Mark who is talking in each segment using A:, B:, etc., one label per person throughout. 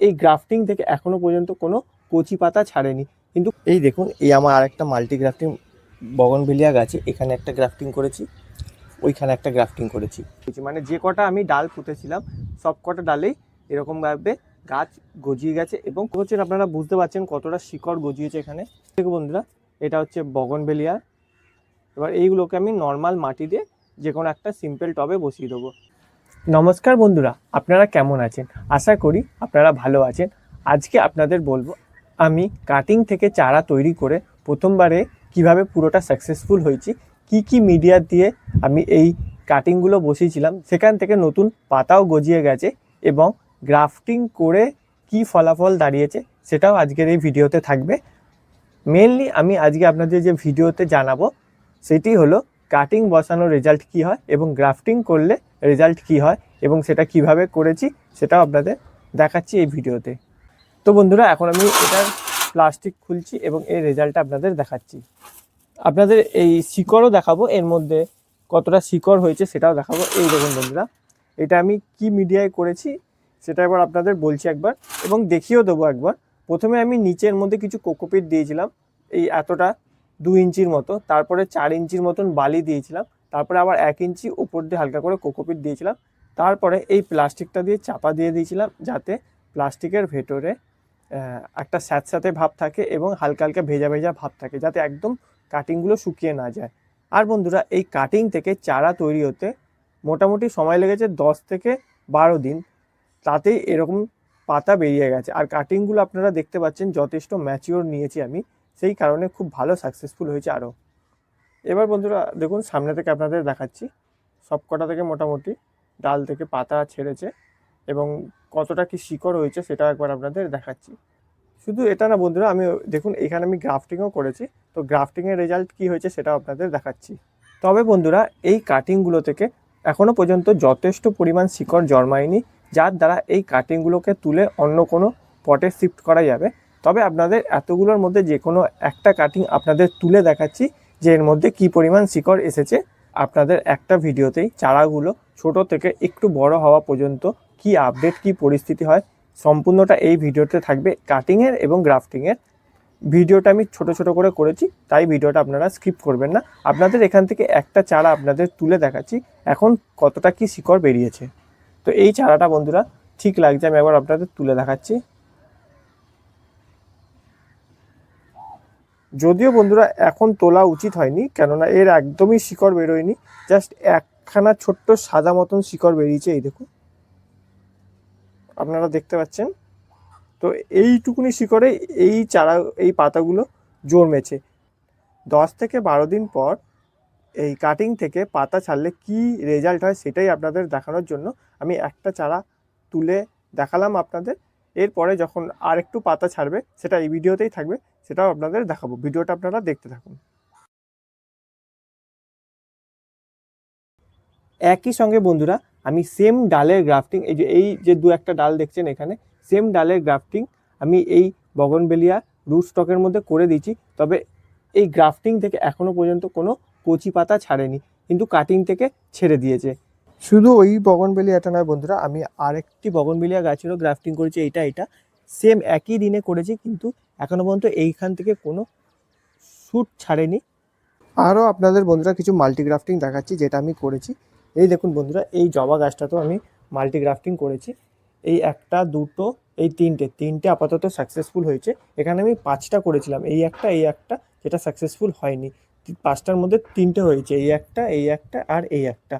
A: এই গ্রাফটিং থেকে এখনও পর্যন্ত কোনো কচি পাতা ছাড়েনি। কিন্তু এই দেখুন, এই আমার আরেকটা মাল্টি গ্রাফটিং বগনভিলিয়া গাছে এখানে একটা গ্রাফটিং করেছি, ওইখানে একটা গ্রাফটিং করেছি। মানে যে কটা আমি ডাল পুঁতেছিলাম, সব কটা ডালেই এরকমভাবে গাছ গজিয়ে গেছে এবং হচ্ছে আপনারা বুঝতে পারছেন কতটা শিকড় গজিয়েছে এখানে। দেখো বন্ধুরা, এটা হচ্ছে বগনভেলিয়া এবার এইগুলোকে আমি নর্মাল মাটি দিয়ে যে কোনো একটা সিম্পল টবে বসিয়ে দেবো। নমস্কার বন্ধুরা, আপনারা কেমন আছেন? আশা করি আপনারা ভালো আছেন। আজকে আপনাদের বলব, আমি কাটিং থেকে চারা তৈরি করে প্রথমবারে কীভাবে পুরোটা সাকসেসফুল হয়েছি, কি কি মিডিয়া দিয়ে আমি এই কাটিংগুলো বসিয়েছিলাম, সেখান থেকে নতুন পাতাও গজিয়ে গেছে এবং গ্রাফটিং করে কি ফলাফল দাঁড়িয়েছে, সেটাও আজকের এই ভিডিওতে থাকবে। মেনলি আমি আজকে আপনাদের যে ভিডিওতে জানাব, সেটি হলো কাটিং বসানোর রেজাল্ট কি হয় এবং গ্রাফটিং করলে রেজাল্ট কি হয় এবং সেটা কীভাবে করেছি সেটাও আপনাদের দেখাচ্ছি এই ভিডিওতে। তো বন্ধুরা, এখন আমি এটার প্লাস্টিক খুলছি এবং এর রেজাল্টটা আপনাদের দেখাচ্ছি। আপনাদের এই শিকড়ও দেখাবো, এর মধ্যে কতটা শিকড় হয়েছে সেটাও দেখাবো। এই দেখুন বন্ধুরা, এটা আমি কি মিডিয়ায় করেছি সেটা এবার আপনাদের বলছি একবার এবং দেখিয়েও দেবো একবার। প্রথমে আমি নিচের মধ্যে কিছু কোকোপিট দিয়েছিলাম, এই এতটা দু ইঞ্চির মতো, তারপরে চার ইঞ্চির মতন বালি দিয়েছিলাম, তারপরে আবার এক ইঞ্চি উপর দিয়ে হালকা করে কোকোপিট দিয়েছিলাম, তারপরে এই প্লাস্টিকটা দিয়ে চাপা দিয়ে দিয়েছিলাম যাতে প্লাস্টিকের ভেতরে একটা স্যাঁতস্যাঁতে ভাব থাকে এবং হালকা হালকা ভেজা ভেজা ভাব থাকে যাতে একদম কাটিংগুলো শুকিয়ে না যায়। আর বন্ধুরা, এই কাটিং থেকে চারা তৈরি হতে মোটামুটি সময় লেগেছে দশ থেকে বারো দিন, তাতেই এরকম পাতা বেরিয়ে গেছে। আর কাটিংগুলো আপনারা দেখতে পাচ্ছেন, যথেষ্ট ম্যাচিওর নিয়েছি আমি। সেই কারণে খুব ভালো সাকসেসফুল হয়েছে আরও। এবার বন্ধুরা, দেখুন, সামনে থেকে আপনাদের দেখাচ্ছি। সব কটা থেকে মোটামুটি ডাল থেকে পাতা ছেড়েছে এবং কতটা কি শিকড় হয়েছে সেটা একবার আপনাদের দেখাচ্ছি। শুধু এটা না বন্ধুরা, আমি, দেখুন, এখানে আমি গ্রাফটিংও করেছি। তো গ্রাফটিংয়ের রেজাল্ট কি হয়েছে সেটাও আপনাদের দেখাচ্ছি। তবে বন্ধুরা, এই কাটিংগুলো থেকে এখনও পর্যন্ত যথেষ্ট পরিমাণ শিকড় জন্মায়নি, যার দ্বারা এই কাটিংগুলোকে তুলে অন্য কোনো পটে শিফট করা যাবে। তবে আপনাদের এতগুলোর মধ্যে যে কোনো একটা কাটিং আপনাদের তুলে দেখাচ্ছি যে এর মধ্যে কি পরিমাণ শিকড় এসেছে। আপনাদের একটা ভিডিওতেই চারাগুলো ছোট থেকে একটু বড় হওয়া পর্যন্ত কি আপডেট কি পরিস্থিতি হয়, সম্পূর্ণটা এই ভিডিওতে থাকবে কাটিংয়ের এবং গ্রাফটিংয়ের ভিডিওটা আমি ছোট ছোট করে করেছি, তাই ভিডিওটা আপনারা স্কিপ করবেন না। আপনাদের এখান থেকে একটা চারা আপনাদের তুলে দেখাচ্ছি, এখন কতটা কি শিকড় বেরিয়েছে। তো এই চারাটা বন্ধুরা ঠিক লাগছে, আমি একবার আপনাদের তুলে দেখাচ্ছি। যদিও বন্ধুরা এখন তোলা উচিত হয়নি, কেননা এর একদমই শিকড় বেরোয়নি। জাস্ট একখানা ছোট্ট সাদা মতন শিকড় বেরিয়েছে, এই দেখুন। আপনারা দেখতে পাচ্ছেন? তো এইটুকুনি শিকড়ে এই চারা, এই পাতাগুলো জন্মেছে। দশ থেকে বারো দিন পর এই কাটিং থেকে পাতা ছাড়লে কি রেজাল্ট হয় সেটাই আপনাদের দেখানোর জন্য আমি একটা চারা তুলে দেখালাম আপনাদের। এরপরে যখন আরেকটু পাতা ছাড়বে, সেটা এই ভিডিওতেই থাকবে। সেটাও আপনাদের দেখাবো। ভিডিওটা আপনারা দেখতে থাকুন। একই সঙ্গে বন্ধুরা আমি সেম ডালের গ্রাফটিং এই যে এই যে দু একটা ডাল দেখছেন এখানে সেম ডালের গ্রাফটিং আমি এই বগনবেলিয়া রুট স্টকের মধ্যে করে দিয়েছি। তবে এই গ্রাফটিং থেকে এখনও পর্যন্ত কোনো কচি পাতা ছাড়েনি কিন্তু কাটিং থেকে ছেড়ে দিয়েছে। শুধু ওই বগনবেলিয়াটা নয় বন্ধুরা আমি আরেকটি বগনবেলিয়া গাছেরও গ্রাফটিং করেছি এইটা এটা সেম একই দিনে করেছি কিন্তু এখনও পর্যন্ত এইখান থেকে কোনো শ্যুট ছাড়েনি। আরও আপনাদের বন্ধুরা কিছু মাল্টিগ্রাফটিং দেখাচ্ছি, যেটা আমি করেছি। এই দেখুন বন্ধুরা, এই জবা গাছটাতেও আমি মাল্টিগ্রাফটিং করেছি। এই একটা, দুটো, এই তিনটে তিনটে আপাতত সাকসেসফুল হয়েছে। এখানে আমি পাঁচটা করেছিলাম, এই একটা এই একটা, যেটা সাকসেসফুল হয়নি। পাঁচটার মধ্যে তিনটে হয়েছে, এই একটা এই একটা আর এই একটা।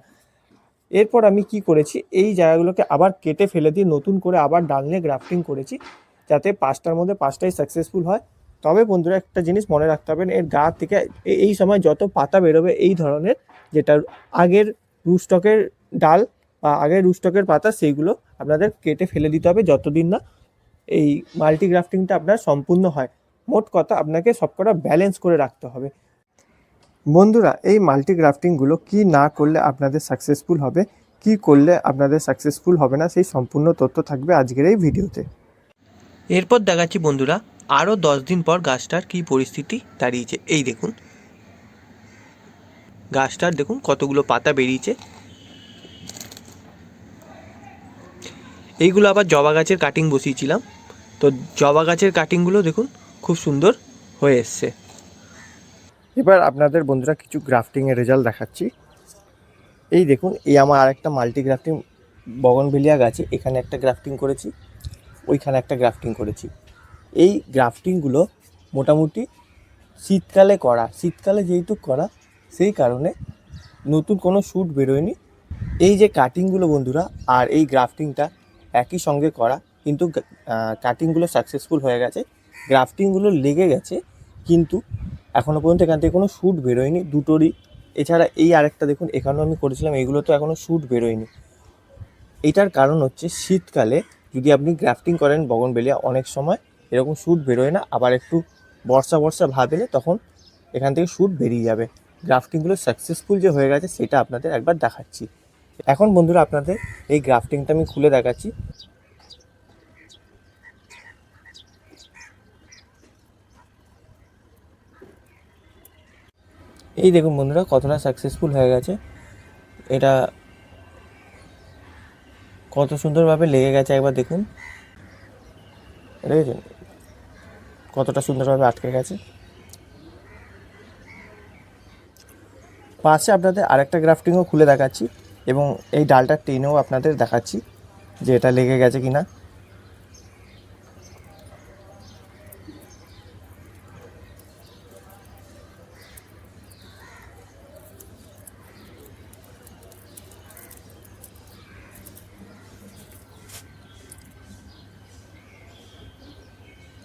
A: এরপর আমি কি করেছি, এই জায়গাগুলোকে আবার কেটে ফেলে দিয়ে নতুন করে আবার ডাল নিয়ে গ্রাফটিং করেছি। যাতে পাঁচটার মধ্যে পাঁচটাই সাকসেসফুল হয়। তবে বন্ধুরা একটা জিনিস মনে রাখতে হবে, এর গা থেকে এই সময় যত পাতা বেরোবে এই ধরনের যেটা আগের রুস্টকের ডাল বা আগের রুস্টকের পাতা সেইগুলো আপনাদের কেটে ফেলে দিতে হবে যতদিন না এই মাল্টিগ্রাফটিংটা আপনার সম্পূর্ণ হয়। মোট কথা আপনাকে সবকটা ব্যালেন্স করে রাখতে হবে। বন্ধুরা, এই মাল্টিগ্রাফটিংগুলো কি না করলে আপনাদের সাকসেসফুল হবে, কি করলে আপনাদের সাকসেসফুল হবে না, সেই সম্পূর্ণ তথ্য থাকবে আজকের এই ভিডিওতে
B: এরপর দেখাচ্ছি বন্ধুরা আরও দশ দিন পর গাছটার কী পরিস্থিতি দাঁড়িয়েছে। এই দেখুন। গাছটার দেখুন কতগুলো পাতা বেরিয়েছে। এইগুলো আবার জবা গাছের কাটিং বসিয়েছিলাম। তো জবা গাছের কাটিংগুলো দেখুন খুব সুন্দর হয়ে এসছে।
A: এবার আপনাদের বন্ধুরা কিছু গ্রাফটিংয়ের রেজাল্ট দেখাচ্ছি। এই দেখুন, এই আমার আরেকটা মাল্টি গ্রাফটিং বগনভেলিয়া গাছে এখানে একটা গ্রাফটিং করেছি। ওইখানে একটা গ্রাফটিং করেছি। এই গ্রাফটিংগুলো মোটামুটি শীতকালে করা, শীতকালে যেহেতু করা, সেই কারণে নতুন কোনো শ্যুট বেরোয়নি। এই যে কাটিংগুলো বন্ধুরা, আর এই গ্রাফটিংটা একই সঙ্গে করা, কিন্তু কাটিংগুলো সাকসেসফুল হয়ে গেছে। গ্রাফটিংগুলো লেগে গেছে, কিন্তু এখনও পর্যন্ত এখান থেকে কোনো শ্যুট বেরোয়নি। দুটোরই, এছাড়া এই আরেকটা দেখুন, এখানেও আমি করেছিলাম, এগুলো তো এখনও শ্যুট বেরোয়নি। এটার কারণ হচ্ছে শীতকালে যদি আপনি গ্রাফটিং করেন বগনবেলিয়া অনেক সময় এরকম শ্যুট বেরোয় না, আবার একটু বর্ষা বর্ষা ভাব এলে তখন এখান থেকে শ্যুট বেরিয়ে যাবে। গ্রাফটিংগুলো সাকসেসফুল যে হয়ে গেছে সেটা আপনাদের একবার দেখাচ্ছি। এখন বন্ধুরা আপনাদের এই গ্রাফটিংটা আমি খুলে দেখাচ্ছি। এই দেখুন বন্ধুরা, কতটা সাকসেসফুল হয়ে গেছে। এটা কত সুন্দরভাবে লেগে গেছে একবার দেখুন। দেখেছেন? কতটা সুন্দরভাবে আটকে গেছে। পাশে আপনাদের আরেকটা গ্রাফটিংও খুলে দেখাচ্ছি এবং এই ডালটা টেনেও আপনাদের দেখাচ্ছি যে এটা লেগে গেছে কিনা।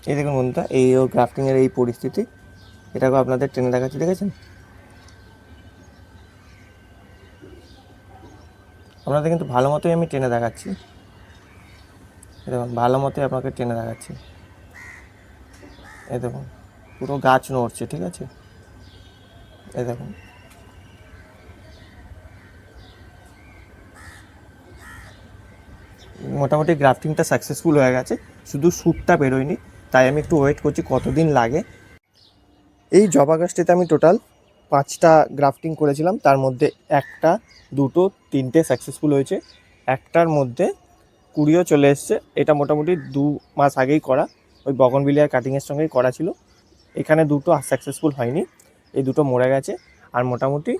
A: এই দেখুন বন্ধুরা, এই ও গ্রাফটিংয়ের এই পরিস্থিতি এটাকে আপনাদের টেনে দেখাচ্ছি, দেখেছেন? আপনাদের কিন্তু ভালো মতোই আমি টেনে দেখাচ্ছি। দেখুন, ভালো মতোই আপনাকে টেনে দেখাচ্ছি। এই দেখুন, পুরো গাছ নড়ছে, ঠিক আছে? এই দেখুন। মোটামুটি গ্রাফটিংটা সাকসেসফুল হয়ে গেছে, শুধু শ্যুটটা বেরোয়নি। তাই আমি একটু ওয়েট করছি কতদিন লাগে। এই জবা গাছটিতে আমি টোটাল পাঁচটা গ্রাফটিং করেছিলাম, তার মধ্যে একটা, দুটো, তিনটে সাকসেসফুল হয়েছে। একটার মধ্যে কুড়িও চলে এসছে, এটা মোটামুটি দু মাস আগেই করা, ওই বগনবিলিয়ার কাটিংয়ের সঙ্গেই করা ছিল। এখানে দুটো সাকসেসফুল হয়নি, এই দুটো মরে গেছে, আর মোটামুটি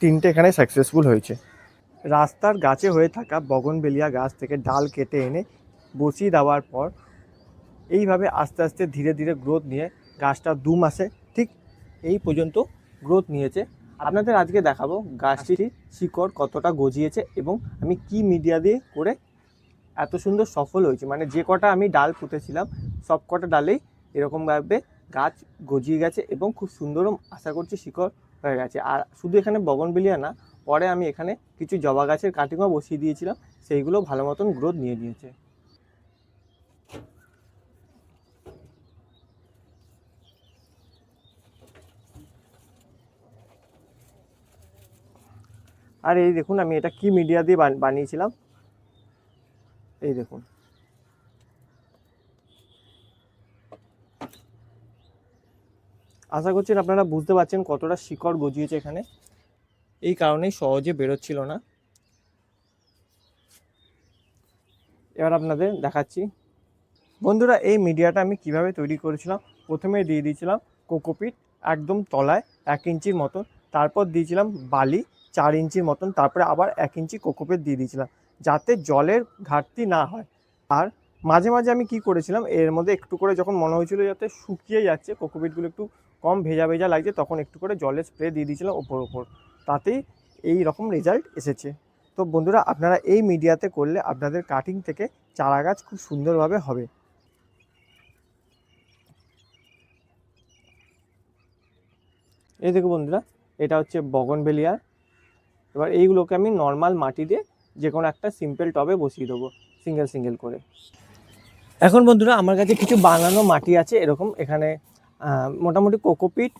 A: তিনটে এখানে সাকসেসফুল হয়েছে। রাস্তার গাছে হয়ে থাকা বগনবেলিয়া গাছ থেকে ডাল কেটে এনে বসিয়ে দেওয়ার পর এইভাবে আস্তে আস্তে ধীরে ধীরে গ্রোথ নিয়ে গাছটা দু মাসে ঠিক এই পর্যন্ত গ্রোথ নিয়েছে। আপনাদের আজকে দেখাবো গাছটির শিকড় কতটা গজিয়েছে এবং আমি কি মিডিয়া দিয়ে করে এত সুন্দর সফল হয়েছে। মানে যে কটা আমি ডাল পুঁতেছিলাম, সব কটা ডালেই এরকমভাবে গাছ গজিয়ে গেছে এবং খুব সুন্দরও আশা করছি শিকড় হয়ে গেছে। আর শুধু এখানে বগনবেলিয়া না, পরে আমি এখানে কিছু জবা গাছের কাটিংও বসিয়ে দিয়েছিলাম, সেইগুলো ভালো মতন গ্রোথ নিয়ে নিয়েছে। আর এই দেখুন আমি এটা কি মিডিয়া দিয়ে বান- বানিয়েছিলাম? এই দেখুন। আশা করছেন আপনারা বুঝতে পারছেন কতটা শিকড় গজিয়েছে এখানে। এই কারণেই সহজে বেরোচ্ছিল না। এবার আপনাদের দেখাচ্ছি। বন্ধুরা, এই মিডিয়াটা আমি কীভাবে তৈরি করেছিলাম? প্রথমে দিয়ে দিয়েছিলাম কোকোপিট একদম তলায় এক ইঞ্চির মতো তারপর দিয়েছিলাম বালি। চার ইঞ্চির মতন, তারপরে আবার এক ইঞ্চি কোকোপিট দিয়ে দিয়েছিলাম, যাতে জলের ঘাটতি না হয়। আর মাঝে মাঝে আমি কি করেছিলাম, এর মধ্যে একটু করে যখন মনে হয়েছিল যাতে শুকিয়ে যাচ্ছে কোকোপিটগুলো একটু কম ভেজা ভেজা লাগছে, তখন একটু করে জলের স্প্রে দিয়ে দিয়েছিলাম ওপর ওপর। তাতেই এই রকম রেজাল্ট এসেছে। তো বন্ধুরা, আপনারা এই মিডিয়াতে করলে আপনাদের কাটিং থেকে চারা গাছ খুব সুন্দরভাবে হবে। এই দেখো বন্ধুরা, এটা হচ্ছে বগনবেলিয়ার এবার এইগুলোকে আমি নর্মাল মাটি দিয়ে যে কোনো একটা সিম্পল টবে বসিয়ে দেবো সিঙ্গেল সিঙ্গেল করে। এখন বন্ধুরা, আমার কাছে কিছু বানানো মাটি আছে, এরকম এখানে মোটামুটি কোকোপিট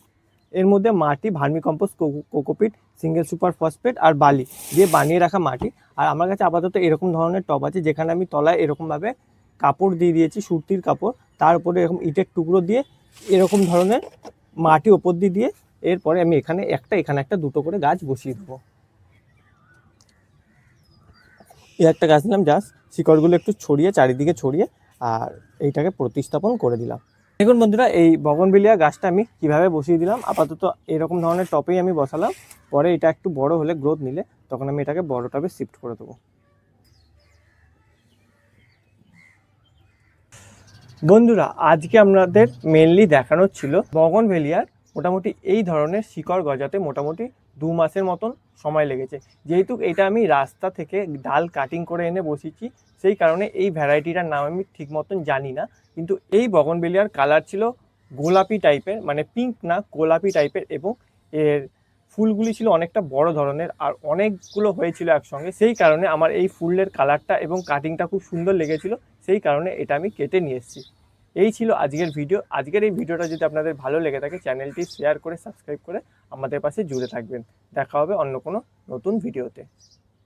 A: এর মধ্যে মাটি vermicompost cocopeat single super phosphate আর বালি দিয়ে বানিয়ে রাখা মাটি। আর আমার কাছে আপাতত এরকম ধরনের টব আছে, যেখানে আমি তলায় এরকমভাবে কাপড় দিয়ে দিয়েছি, সুতির কাপড়। তার উপরে এরকম ইটের টুকরো দিয়ে এরকম ধরনের মাটি ওপর দিয়ে দিয়ে, এরপরে আমি এখানে একটা এখানে একটা দুটো করে গাছ বসিয়ে দেবো। এই একটা গাছ নিলাম জাস্ট শিকড়গুলো একটু ছড়িয়ে, চারিদিকে ছড়িয়ে, আর এইটাকে প্রতিস্থাপন করে দিলাম। দেখুন বন্ধুরা, এই বগনবিলিয়া গাছটা আমি কীভাবে বসিয়ে দিলাম? আপাতত এরকম ধরনের টপেই আমি বসালাম। পরে এটা একটু বড় হলে গ্রোথ নিলে, তখন আমি এটাকে বড় টবে শিফট করে দেবো। বন্ধুরা, আজকে আপনাদের মেনলি দেখানোর ছিল বগনভেলিয়ার মোটামুটি এই ধরনের শিকড় গজাতে মোটামুটি দু মাসের মতন সময় লেগেছে। যেহেতু এটা আমি রাস্তা থেকে ডাল কাটিং করে এনে বসিয়েছি, সেই কারণে এই ভ্যারাইটিটার নাম আমি ঠিক মতন জানি না। কিন্তু এই বগনভেলিয়ার কালার ছিল গোলাপি টাইপের মানে পিঙ্ক না, গোলাপি টাইপের এবং এর ফুলগুলি ছিল অনেকটা বড় ধরনের আর অনেকগুলো হয়েছিল একসঙ্গে। সেই কারণে আমার এই ফুলের কালারটা এবং কাটিংটা খুব সুন্দর লেগেছিল, সেই কারণে এটা আমি কেটে নিয়ে এসেছি। এই ছিল আজকের ভিডিও। আজকের এই ভিডিওটা যদি আপনাদের ভালো লেগে থাকে, চ্যানেলটি শেয়ার করে, সাবস্ক্রাইব করে আমাদের পাশে জুড়ে থাকবেন। দেখা হবে অন্য কোনো নতুন ভিডিওতে।